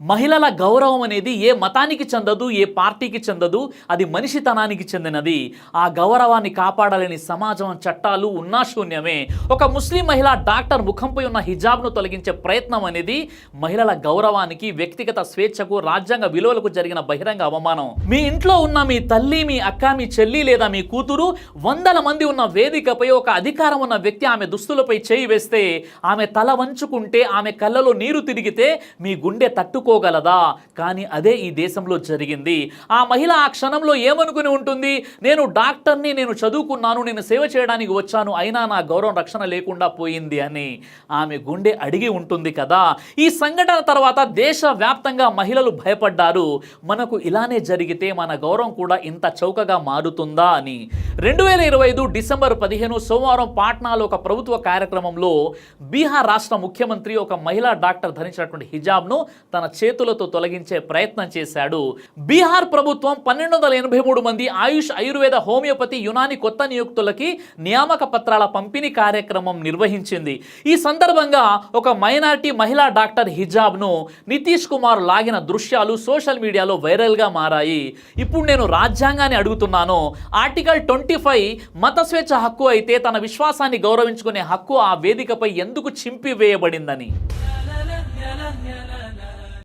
మహిళల గౌరవం అనేది ఏ మతానికి చెందదు ఏ పార్టీకి చెందదు అది మనిషితనానికి చెందినది. ఆ గౌరవాన్ని కాపాడాలని సమాజం చట్టాలు ఉన్నా శూన్యమే. ఒక ముస్లిం మహిళ డాక్టర్ ముఖంపై ఉన్న హిజాబ్ను తొలగించే ప్రయత్నం అనేది మహిళల గౌరవానికి వ్యక్తిగత స్వేచ్ఛకు రాజ్యాంగ విలువలకు జరిగిన బహిరంగ అవమానం. మీ ఇంట్లో ఉన్న మీ తల్లి మీ అక్క మీ చెల్లి లేదా మీ కూతురు వందల మంది ఉన్న వేదికపై ఒక అధికారం ఉన్న వ్యక్తి ఆమె దుస్తులపై చేయి వేస్తే ఆమె తల వంచుకుంటే ఆమె కళ్ళలో నీరు తిరిగితే మీ గుండె తట్టుకోగలదా కానీ అదే ఈ దేశంలో జరిగింది. ఆ మహిళ ఆ క్షణంలో ఏమనుకుని ఉంటుంది? నేను డాక్టర్ని నేను చదువుకున్నాను నేను సేవ చేయడానికి వచ్చాను అయినా నా గౌరవం రక్షణ లేకుండా పోయింది అని ఆమె గుండె అడిగి ఉంటుంది కదా. ఈ సంఘటన తర్వాత దేశవ్యాప్తంగా మహిళలు భయపడ్డారు. మనకు ఇలానే జరిగితే మన గౌరవం కూడా ఇంత చౌకగా మారుతుందా అని. రెండు వేల ఇరవై ఐదు డిసెంబర్ పదిహేను సోమవారం పాట్నాలో ఒక ప్రభుత్వ కార్యక్రమంలో బీహార్ రాష్ట్ర ముఖ్యమంత్రి ఒక మహిళా డాక్టర్ ధరించినటువంటి హిజాబ్ను తన చేతులతో తొలగించే ప్రయత్నం చేశాడు. బీహార్ ప్రభుత్వం పన్నెండు వందల ఎనభై మూడు మంది ఆయుష్ ఆయుర్వేద హోమియోపతి యునాని కొత్త నియుక్తులకి నియామక పత్రాల పంపిణీ కార్యక్రమం నిర్వహించింది. ఈ సందర్భంగా ఒక మైనారిటీ మహిళా డాక్టర్ హిజాబ్ను నితీష్ కుమార్ లాగిన దృశ్యాలు సోషల్ మీడియాలో వైరల్గా మారాయి. ఇప్పుడు నేను రాజ్యాంగాన్ని అడుగుతున్నాను. ఆర్టికల్ ట్వంటీ ఫైవ్ మత స్వేచ్ఛ హక్కు అయితే తన విశ్వాసాన్ని గౌరవించుకునే హక్కు ఆ వేదికపై ఎందుకు చింపివేయబడిందని?